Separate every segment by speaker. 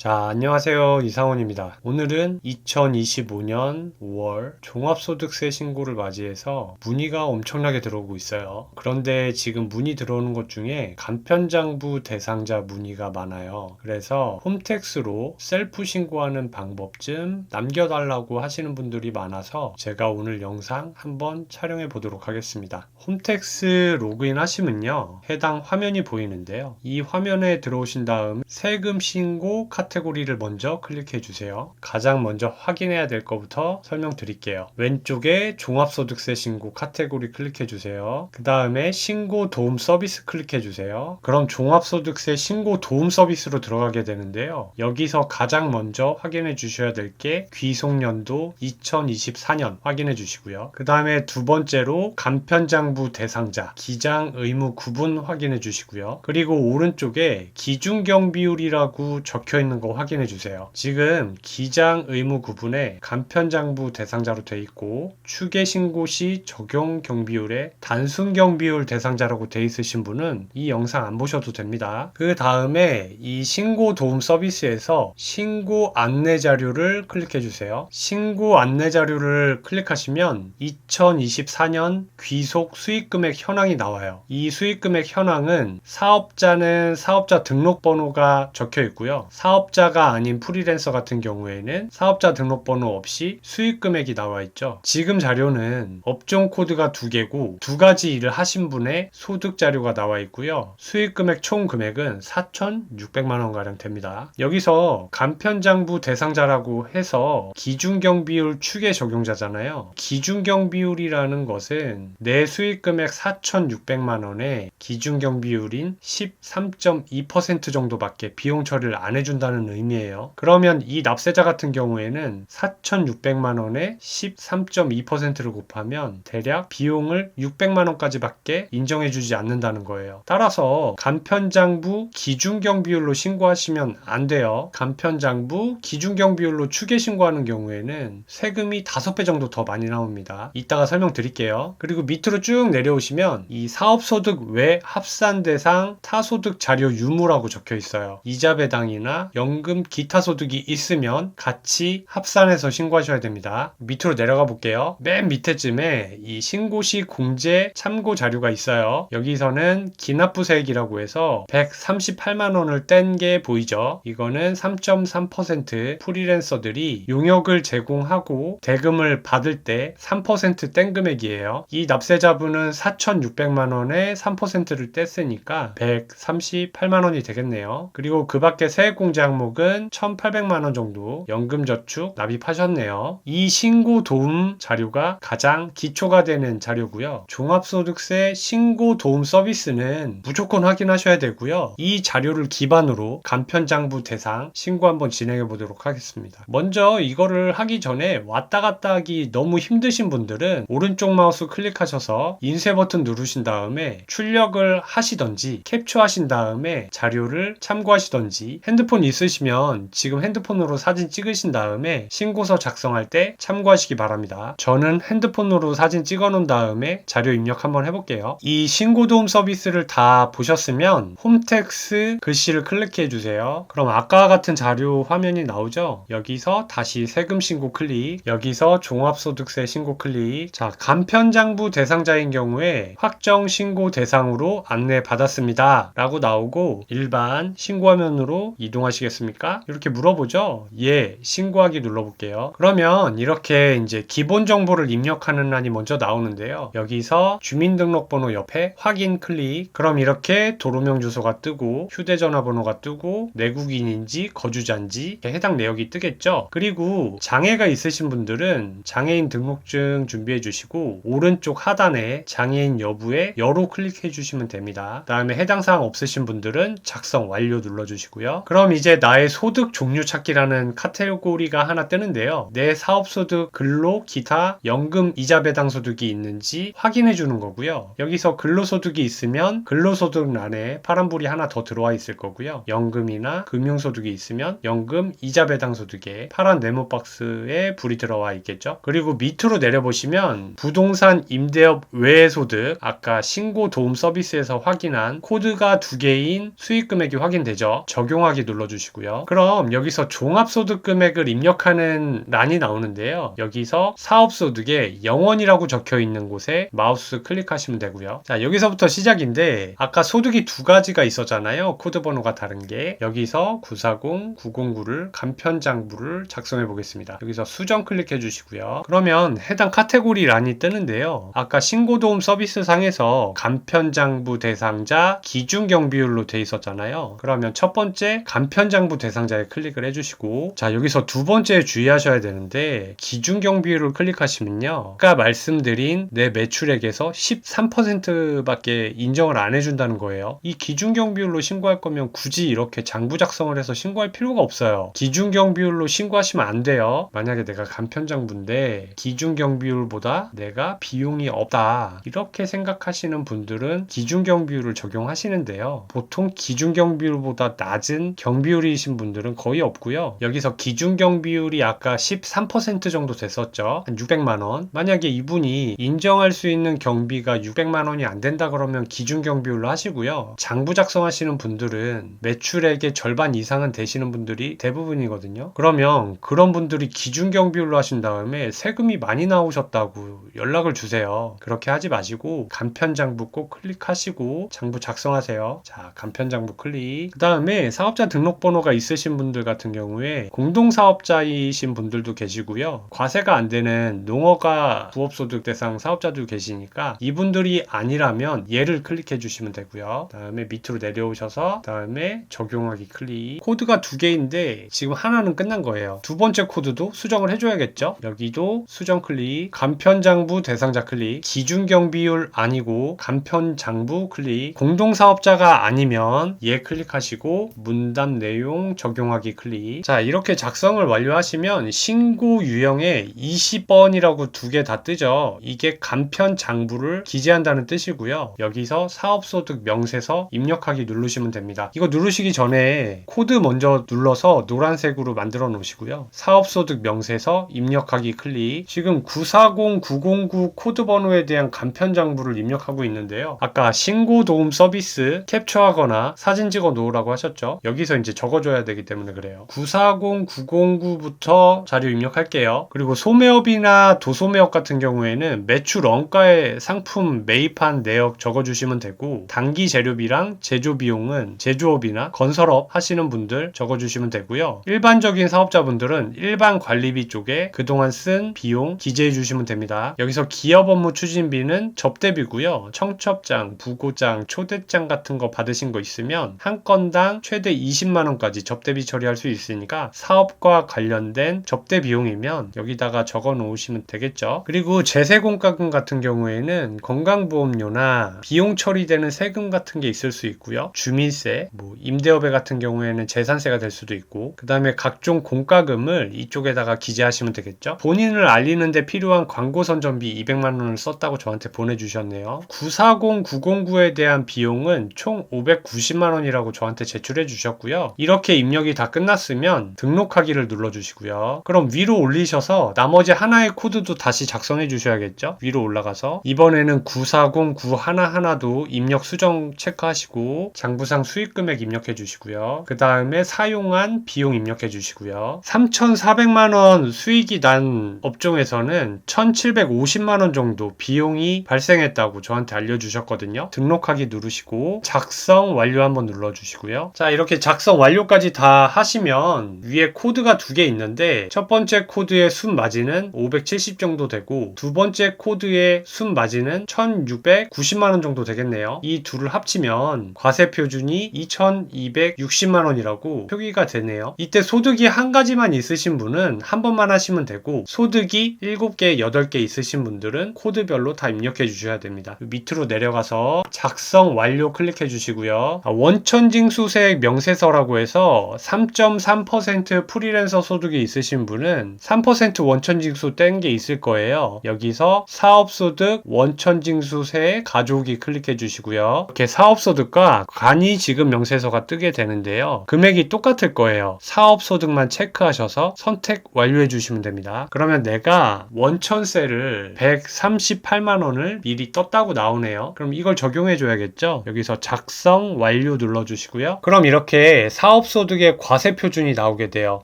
Speaker 1: 자, 안녕하세요. 이상원입니다. 오늘은 2025년 5월 종합소득세 신고를 맞이해서 문의가 엄청나게 들어오고 있어요. 그런데 지금 문의 들어오는 것 중에 간편장부 대상자 문의가 많아요. 그래서 홈택스로 셀프 신고하는 방법 좀 남겨달라고 하시는 분들이 많아서 제가 오늘 영상 한번 촬영해 보도록 하겠습니다. 홈택스 로그인 하시면요. 해당 화면이 보이는데요. 이 화면에 들어오신 다음 세금 신고 카 테고리를 먼저 클릭해 주세요. 가장 먼저 확인해야 될 것부터 설명드릴게요. 왼쪽에 종합소득세 신고 카테고리 클릭해 주세요. 그 다음에 신고 도움 서비스 클릭해 주세요. 그럼 종합소득세 신고 도움 서비스로 들어가게 되는데요. 여기서 가장 먼저 확인해 주셔야 될 게 귀속연도 2024년 확인해 주시고요. 그 다음에 두 번째로 간편장부 대상자 기장 의무 구분 확인해 주시고요. 그리고 오른쪽에 기준경 비율이라고 적혀 있는 거 확인해 주세요. 지금 기장 의무 구분에 간편장부 대상자로 돼 있고 추계 신고 시 적용 경비율에 단순 경비율 대상자라고 돼 있으신 분은 이 영상 안 보셔도 됩니다. 그 다음에 이 신고 도움 서비스에서 신고 안내 자료를 클릭해 주세요. 신고 안내 자료를 클릭하시면 2024년 귀속 수익 금액 현황이 나와요. 이 수익 금액 현황은 사업자는 사업자 등록번호가 적혀 있고요. 사업 자가 아닌 프리랜서 같은 경우에는 사업자 등록번호 없이 수익 금액이 나와 있죠. 지금 자료는 업종 코드가 두 개고 두 가지 일을 하신 분의 소득 자료가 나와 있고요. 수익 금액 총 금액은 4,600만 원 가량 됩니다. 여기서 간편장부 대상자라고 해서 기준경 비율 추계 적용자잖아요. 기준경 비율이라는 것은 내 수익 금액 4,600만 원에 기준경 비율인 13.2% 정도밖에 비용 처리를 안 해준다는 의미예요. 그러면 이 납세자 같은 경우에는 4,600만 원에 13.2%를 곱하면 대략 비용을 600만 원까지밖에 인정해 주지 않는다는 거예요. 따라서 간편장부 기준경 비율로 신고하시면 안 돼요. 간편장부 기준경 비율로 추계 신고하는 경우에는 세금이 5배 정도 더 많이 나옵니다. 이따가 설명드릴게요. 그리고 밑으로 쭉 내려오시면 이 사업소득 외 합산 대상 타소득 자료 유무라고 적혀 있어요. 이자 배당이나 연금 기타 소득이 있으면 같이 합산해서 신고하셔야 됩니다. 밑으로 내려가 볼게요. 맨 밑에쯤에 이 신고 시 공제 참고 자료가 있어요. 여기서는 기납부세액이라고 해서 138만 원을 뗀 게 보이죠? 이거는 3.3% 프리랜서들이 용역을 제공하고 대금을 받을 때 3%뗀 금액이에요. 이 납세자분은 4,600만 원에 3%를 뗐으니까 138만 원이 되겠네요. 그리고 그 밖에 세액공제 항 목은 1,800만 원 정도 연금저축 납입하셨네요. 이 신고 도움 자료가 가장 기초가 되는 자료고요. 종합소득세 신고 도움 서비스는 무조건 확인하셔야 되고요. 이 자료를 기반으로 간편장부 대상 신고 한번 진행해 보도록 하겠습니다. 먼저 이거를 하기 전에 왔다 갔다 하기 너무 힘드신 분들은 오른쪽 마우스 클릭하셔서 인쇄 버튼 누르신 다음에 출력을 하시던지 캡처하신 다음에 자료를 참고하시던지 핸드폰 있으 시면 지금 핸드폰으로 사진 찍으신 다음에 신고서 작성할 때 참고하시기 바랍니다. 저는 핸드폰으로 사진 찍어 놓은 다음에 자료 입력 한번 해볼게요. 이 신고도움 서비스를 다 보셨으면 홈텍스 글씨를 클릭해 주세요. 그럼 아까 같은 자료 화면이 나오죠? 여기서 다시 세금 신고 클릭, 여기서 종합소득세 신고 클릭. 자, 간편장부 대상자인 경우에 확정 신고 대상으로 안내 받았습니다. 라고 나오고 일반 신고 화면으로 이동하시겠습니 까? 이렇게 물어보죠? 예, 신고하기 눌러볼게요. 그러면 이렇게 이제 기본 정보를 입력하는 란이 먼저 나오는데요. 여기서 주민등록번호 옆에 확인 클릭. 그럼 이렇게 도로명 주소가 뜨고 휴대전화 번호가 뜨고 내국인인지 거주자인지 해당 내역이 뜨겠죠. 그리고 장애가 있으신 분들은 장애인 등록증 준비해 주시고 오른쪽 하단에 장애인 여부에 여로 클릭해 주시면 됩니다. 다음에 해당 사항 없으신 분들은 작성 완료 눌러 주시고요. 그럼 이제 나의 소득 종류 찾기라는 카테고리가 하나 뜨는데요. 내 사업 소득, 근로, 기타, 연금, 이자 배당 소득이 있는지 확인해 주는 거고요. 여기서 근로 소득이 있으면 근로 소득란에 파란불이 하나 더 들어와 있을 거고요. 연금이나 금융 소득이 있으면 연금, 이자 배당 소득에 파란 네모 박스에 불이 들어와 있겠죠. 그리고 밑으로 내려보시면 부동산 임대업 외 소득 아까 신고 도움 서비스에서 확인한 코드가 두 개인 수익 금액이 확인되죠. 적용하기 눌러주시고 주시고요. 그럼 여기서 종합소득 금액을 입력하는 란이 나오는데요. 여기서 사업소득에 영원이라고 적혀 있는 곳에 마우스 클릭하시면 되고요. 자, 여기서부터 시작인데 아까 소득이 두 가지가 있었잖아요. 코드 번호가 다른 게 여기서 940, 909를 간편 장부를 작성해 보겠습니다. 여기서 수정 클릭해 주시고요. 그러면 해당 카테고리 란이 뜨는데요. 아까 신고도움 서비스 상에서 간편 장부 대상자 기준 경비율로 돼 있었잖아요. 그러면 첫 번째 간편 장부 대상자에 클릭을 해주시고 자 여기서 두 번째 주의하셔야 되는데 기준 경비율을 클릭하시면요. 아까 말씀드린 내 매출액에서 13%밖에 인정을 안 해준다는 거예요. 이 기준 경비율로 신고할 거면 굳이 이렇게 장부 작성을 해서 신고할 필요가 없어요. 기준 경비율로 신고하시면 안 돼요. 만약에 내가 간편장부인데 기준 경비율보다 내가 비용이 없다 이렇게 생각하시는 분들은 기준 경비율을 적용하시는데요. 보통 기준 경비율보다 낮은 경비율이 신 분들은 거의 없고요. 여기서 기준 경 비율이 아까 13% 정도 됐었죠. 한 600만 원. 만약에 이분이 인정할 수 있는 경비가 600만 원이 안 된다 그러면 기준 경 비율로 하시고요. 장부 작성하시는 분들은 매출액의 절반 이상은 되시는 분들이 대부분이거든요. 그러면 그런 분들이 기준 경 비율로 하신 다음에 세금이 많이 나오셨다고 연락을 주세요. 그렇게 하지 마시고 간편 장부 꼭 클릭하시고 장부 작성하세요. 자, 간편 장부 클릭. 그 다음에 사업자 등록번호 가 있으신 분들 같은 경우에 공동사업자이신 분들도 계시고요. 과세가 안 되는 농어가 부업소득 대상 사업자도 계시니까 이분들이 아니라면 얘를 클릭해 주시면 되고요. 그 다음에 밑으로 내려오셔서 그 다음에 적용하기 클릭. 코드가 두 개인데 지금 하나는 끝난 거예요. 두 번째 코드도 수정을 해줘야겠죠? 여기도 수정 클릭, 간편장부 대상자 클릭, 기준경비율 아니고 간편장부 클릭, 공동사업자가 아니면 얘 클릭하시고 문답 내용 적용하기 클릭. 자 이렇게 작성을 완료하시면 신고 유형에 20번이라고 두 개 다 뜨죠. 이게 간편 장부를 기재한다는 뜻이고요. 여기서 사업소득 명세서 입력하기 누르시면 됩니다. 이거 누르시기 전에 코드 먼저 눌러서 노란색으로 만들어 놓으시고요. 사업소득 명세서 입력하기 클릭. 지금 940909 코드 번호에 대한 간편 장부를 입력하고 있는데요. 아까 신고 도움 서비스 캡처하거나 사진 찍어 놓으라고 하셨죠. 여기서 이제 적어 줘야 되기 때문에 그래요. 940909부터 자료 입력할게요. 그리고 소매업이나 도소매업 같은 경우에는 매출 원가에 상품 매입한 내역 적어주시면 되고 단기 재료비랑 제조 비용은 제조업이나 건설업 하시는 분들 적어주시면 되고요. 일반적인 사업자분들은 일반 관리비 쪽에 그동안 쓴 비용 기재해 주시면 됩니다. 여기서 기업 업무 추진비는 접대비고요. 청첩장, 부고장, 초대장 같은 거 받으신 거 있으면 한 건당 최대 20만 원까지 접대비 처리할 수 있으니까 사업과 관련된 접대 비용이면 여기다가 적어 놓으시면 되겠죠. 그리고 제세공과금 같은 경우에는 건강보험료나 비용 처리되는 세금 같은 게 있을 수 있고요. 주민세, 뭐 임대업에 같은 경우에는 재산세가 될 수도 있고 그 다음에 각종 공과금을 이쪽에다가 기재하시면 되겠죠. 본인을 알리는데 필요한 광고 선전비 200만 원을 썼다고 저한테 보내주셨네요. 940909에 대한 비용은 총 590만 원이라고 저한테 제출해 주셨고요. 이렇게 입력이 다 끝났으면 등록하기를 눌러주시고요. 그럼 위로 올리셔서 나머지 하나의 코드도 다시 작성해 주셔야겠죠. 위로 올라가서 이번에는 940911도 입력 수정 체크하시고 장부상 수익금액 입력해 주시고요. 그 다음에 사용한 비용 입력해 주시고요. 3,400만 원 수익이 난 업종에서는 1,750만 원 정도 비용이 발생했다고 저한테 알려주셨거든요. 등록하기 누르시고 작성 완료 한번 눌러주시고요. 자 이렇게 작성 완료 까지 다 하시면 위에 코드가 두 개 있는데 첫 번째 코드의 순 마진은 570 정도 되고 두 번째 코드의 순 마진은 1690만 원 정도 되겠네요. 이 둘을 합치면 과세 표준이 2260만 원이라고 표기가 되네요. 이때 소득이 한 가지만 있으신 분은 한 번만 하시면 되고 소득이 7개, 8개 있으신 분들은 코드별로 다 입력해 주셔야 됩니다. 밑으로 내려가서 작성 완료 클릭해 주시고요. 아, 원천징수세액 명세서라고 해서 3.3% 프리랜서 소득이 있으신 분은 3% 원천징수 뗀 게 있을 거예요. 여기서 사업소득 원천징수세 가져오기 클릭해 주시고요. 이렇게 사업소득과 간이 지급 명세서가 뜨게 되는데요. 금액이 똑같을 거예요. 사업소득만 체크하셔서 선택 완료해 주시면 됩니다. 그러면 내가 원천세를 138만 원을 미리 떴다고 나오네요. 그럼 이걸 적용해 줘야겠죠? 여기서 작성 완료 눌러 주시고요. 그럼 이렇게 사업 사업소득의 과세 표준이 나오게 돼요.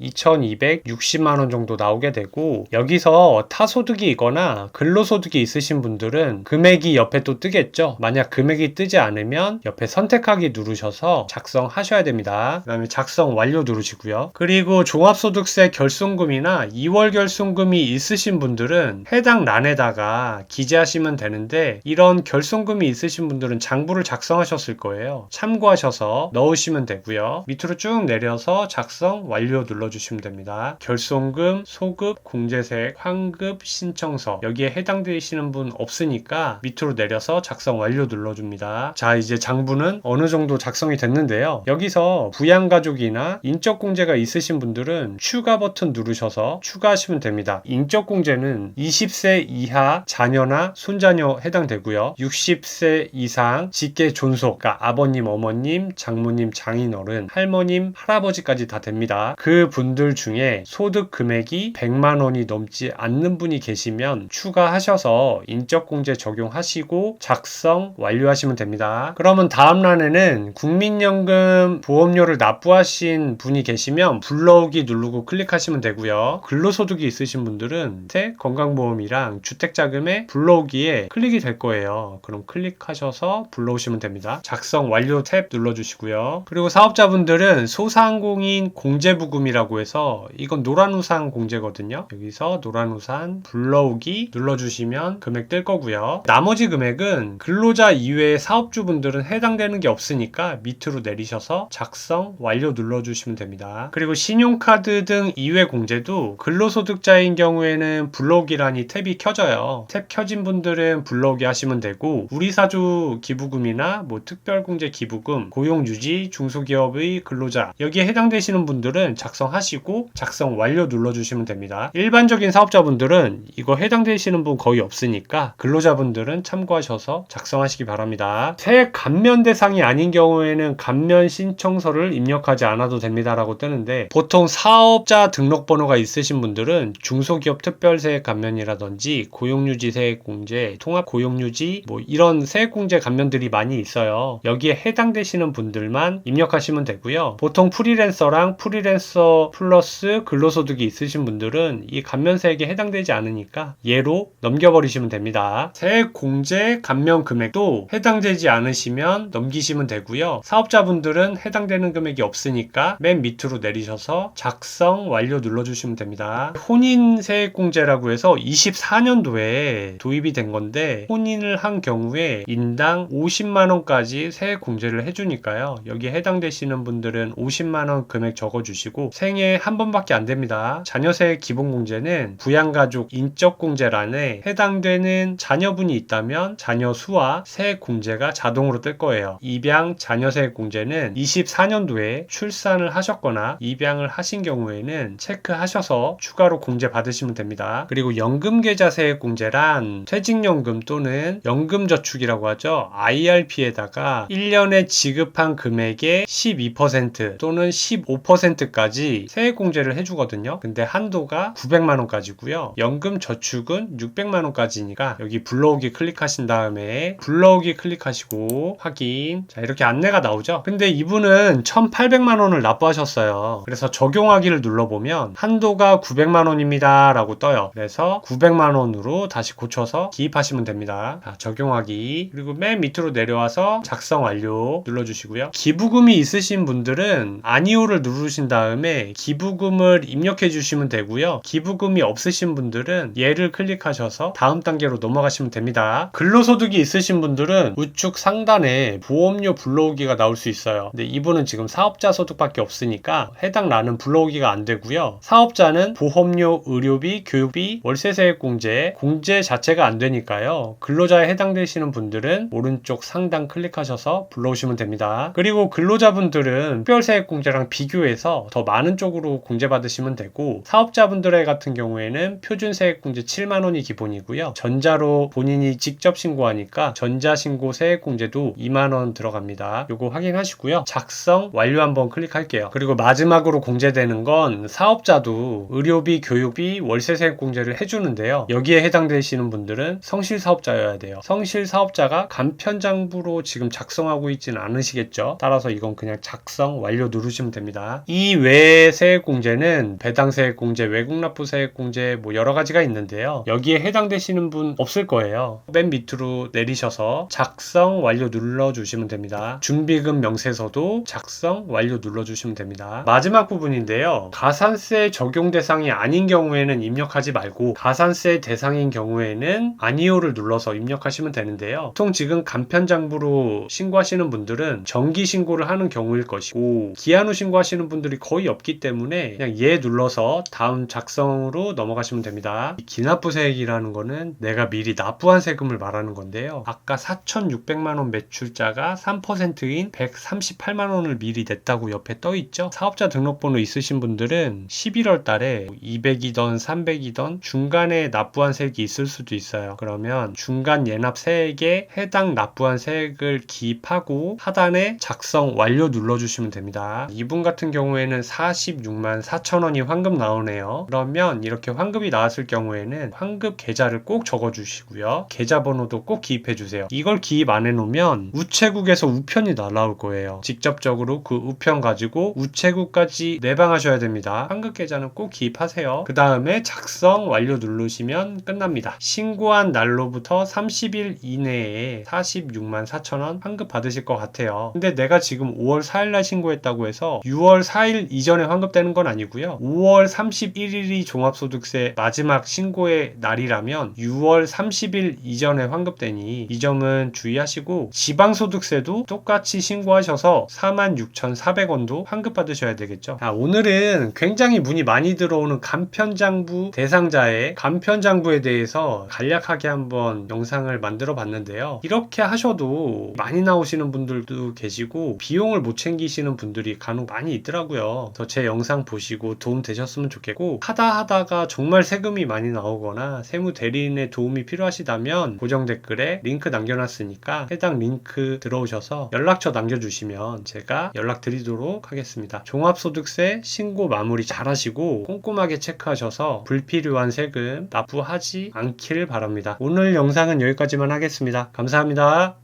Speaker 1: 2260만 원 정도 나오게 되고 여기서 타소득이 있거나 근로소득이 있으신 분들은 금액이 옆에 또 뜨겠죠. 만약 금액이 뜨지 않으면 옆에 선택하기 누르셔서 작성하셔야 됩니다. 그 다음에 작성 완료 누르시고요. 그리고 종합소득세 결손금이나 2월 결손금이 있으신 분들은 해당 란에다가 기재하시면 되는데 이런 결손금이 있으신 분들은 장부를 작성하셨을 거예요. 참고하셔서 넣으시면 되고요. 밑으로 쭉 내려서 작성 완료 눌러주시면 됩니다. 결손금, 소급, 공제세, 환급, 신청서 여기에 해당되시는 분 없으니까 밑으로 내려서 작성 완료 눌러줍니다. 자 이제 장부는 어느 정도 작성이 됐는데요. 여기서 부양가족이나 인적공제가 있으신 분들은 추가 버튼 누르셔서 추가하시면 됩니다. 인적공제는 20세 이하 자녀나 손자녀 해당되고요. 60세 이상 직계 존속, 그러니까 아버님, 어머님, 장모님, 장인어른, 할머 님, 할아버지까지 다 됩니다. 그 분들 중에 소득 금액이 100만 원이 넘지 않는 분이 계시면 추가하셔서 인적공제 적용하시고 작성 완료하시면 됩니다. 그러면 다음 란에는 국민연금 보험료를 납부하신 분이 계시면 불러오기 누르고 클릭하시면 되고요. 근로소득이 있으신 분들은 태 건강보험이랑 주택자금에 불러오기에 클릭이 될 거예요. 그럼 클릭하셔서 불러오시면 됩니다. 작성 완료 탭 눌러주시고요. 그리고 사업자분들은 소상공인 공제부금이라고 해서 이건 노란우산 공제거든요. 여기서 노란우산 불러오기 눌러주시면 금액 뜰 거고요. 나머지 금액은 근로자 이외의 사업주분들은 해당되는 게 없으니까 밑으로 내리셔서 작성 완료 눌러주시면 됩니다. 그리고 신용카드 등 이외 공제도 근로소득자인 경우에는 불러오기란이 탭이 켜져요. 탭 켜진 분들은 불러오기 하시면 되고 우리 사주 기부금이나 뭐 특별공제 기부금, 고용유지, 중소기업의 근로자 여기에 해당되시는 분들은 작성하시고 작성 완료 눌러주시면 됩니다. 일반적인 사업자분들은 이거 해당되시는 분 거의 없으니까 근로자분들은 참고하셔서 작성하시기 바랍니다. 새 감면 대상이 아닌 경우에는 감면 신청서를 입력하지 않아도 됩니다라고 뜨는데 보통 사업자 등록번호가 있으신 분들은 중소기업 특별세액 감면이라든지 고용유지 세액공제, 통합 고용유지 뭐 이런 세액공제 감면들이 많이 있어요. 여기에 해당되시는 분들만 입력하시면 되고요. 보통 프리랜서랑 프리랜서 플러스 근로소득이 있으신 분들은 이 감면세액에 해당되지 않으니까 예로 넘겨버리시면 됩니다. 세액 공제 감면 금액도 해당되지 않으시면 넘기시면 되고요. 사업자분들은 해당되는 금액이 없으니까 맨 밑으로 내리셔서 작성 완료 눌러주시면 됩니다. 혼인 세액 공제라고 해서 24년도에 도입이 된 건데 혼인을 한 경우에 인당 50만 원까지 세액 공제를 해주니까요. 여기에 해당되시는 분들은 50만 원 금액 적어주시고 생애 한 번밖에 안 됩니다. 자녀세액 기본공제는 부양가족 인적공제란에 해당되는 자녀분이 있다면 자녀 수와 세액 공제가 자동으로 뜰 거예요. 입양 자녀세액 공제는 24년도에 출산을 하셨거나 입양을 하신 경우에는 체크하셔서 추가로 공제 받으시면 됩니다. 그리고 연금계좌 세액 공제란 퇴직연금 또는 연금저축이라고 하죠. IRP에다가 1년에 지급한 금액의 12% 또는 15%까지 세액 공제를 해주거든요. 근데 한도가 900만 원까지고요. 연금 저축은 600만 원까지니까 여기 불러오기 클릭하신 다음에 불러오기 클릭하시고 확인. 자 이렇게 안내가 나오죠. 근데 이분은 1,800만 원을 납부하셨어요. 그래서 적용하기를 눌러보면 한도가 900만 원입니다. 라고 떠요. 그래서 900만 원으로 다시 고쳐서 기입하시면 됩니다. 자, 적용하기. 그리고 맨 밑으로 내려와서 작성 완료 눌러주시고요. 기부금이 있으신 분들은 아니오를 누르신 다음에 기부금을 입력해 주시면 되고요. 기부금이 없으신 분들은 얘를 클릭하셔서 다음 단계로 넘어가시면 됩니다. 근로소득이 있으신 분들은 우측 상단에 보험료 불러오기가 나올 수 있어요. 근데 이분은 지금 사업자 소득밖에 없으니까 해당 란은 불러오기가 안 되고요. 사업자는 보험료, 의료비, 교육비, 월세세액 공제, 공제 자체가 안 되니까요. 근로자에 해당되시는 분들은 오른쪽 상단 클릭하셔서 불러오시면 됩니다. 그리고 근로자분들은 특별세액 공제랑 비교해서 더 많은 쪽으로 공제 받으시면 되고 사업자분들의 같은 경우에는 표준세액 공제 7만 원이 기본이고요. 전자로 본인이 직접 신고하니까 전자신고 세액 공제도 2만 원 들어갑니다. 요거 확인하시고요. 작성 완료 한번 클릭할게요. 그리고 마지막으로 공제되는 건 사업자도 의료비, 교육비, 월세 세액 공제를 해주는데요. 여기에 해당되시는 분들은 성실 사업자여야 돼요. 성실 사업자가 간편장부로 지금 작성하고 있지는 않으시겠죠. 따라서 이건 그냥 작성 완료 누르시면 됩니다. 이 외의 세액공제는 배당세액공제, 외국납부세액공제 뭐 여러 가지가 있는데요. 여기에 해당되시는 분 없을 거예요. 맨 밑으로 내리셔서 작성 완료 눌러주시면 됩니다. 준비금 명세서도 작성 완료 눌러주시면 됩니다. 마지막 부분인데요. 가산세 적용 대상이 아닌 경우에는 입력하지 말고 가산세 대상인 경우에는 아니오를 눌러서 입력하시면 되는데요. 보통 지금 간편장부로 신고하시는 분들은 정기 신고를 하는 경우일 것이고 기한 후 신고하시는 분들이 거의 없기 때문에 그냥 얘 눌러서 다음 작성으로 넘어가시면 됩니다. 이 기납부세액이라는 거는 내가 미리 납부한 세금을 말하는 건데요. 아까 4,600만 원 매출자가 3%인 138만 원을 미리 냈다고 옆에 떠 있죠. 사업자 등록번호 있으신 분들은 11월 달에 200이던 300이던 중간에 납부한 세액이 있을 수도 있어요. 그러면 중간 예납 세액에 해당 납부한 세액을 기입하고 하단에 작성 완료 눌러주시면 됩니다. 이분 같은 경우에는 46만 4천 원이 환급 나오네요. 그러면 이렇게 환급이 나왔을 경우에는 환급 계좌를 꼭 적어주시고요. 계좌번호도 꼭 기입해주세요. 이걸 기입 안 해놓으면 우체국에서 우편이 날라올 거예요. 직접적으로 그 우편 가지고 우체국까지 내방하셔야 됩니다. 환급 계좌는 꼭 기입하세요. 그 다음에 작성 완료 누르시면 끝납니다. 신고한 날로부터 30일 이내에 46만 4천 원 환급 받으실 것 같아요. 근데 내가 지금 5월 4일 날 신고 했다고 해서 6월 4일 이전에 환급되는 건 아니고요. 5월 31일이 종합소득세 마지막 신고의 날이라면 6월 30일 이전에 환급되니 이 점은 주의하시고 지방소득세도 똑같이 신고하셔서 46,400원도 환급 받으셔야 되겠죠. 아, 오늘은 굉장히 문의 많이 들어오는 간편장부 대상자의 간편장부에 대해서 간략하게 한번 영상을 만들어 봤는데요. 이렇게 하셔도 많이 나오시는 분들도 계시고 비용을 못 챙기 시는 분들이 간혹 많이 있더라고요. 그래서 제 영상 보시고 도움 되셨으면 좋겠고 하다 하다가 정말 세금이 많이 나오거나 세무 대리인의 도움이 필요하시다면 고정 댓글에 링크 남겨놨으니까 해당 링크 들어오셔서 연락처 남겨주시면 제가 연락드리도록 하겠습니다. 종합소득세 신고 마무리 잘 하시고 꼼꼼하게 체크하셔서 불필요한 세금 납부하지 않기를 바랍니다. 오늘 영상은 여기까지만 하겠습니다. 감사합니다.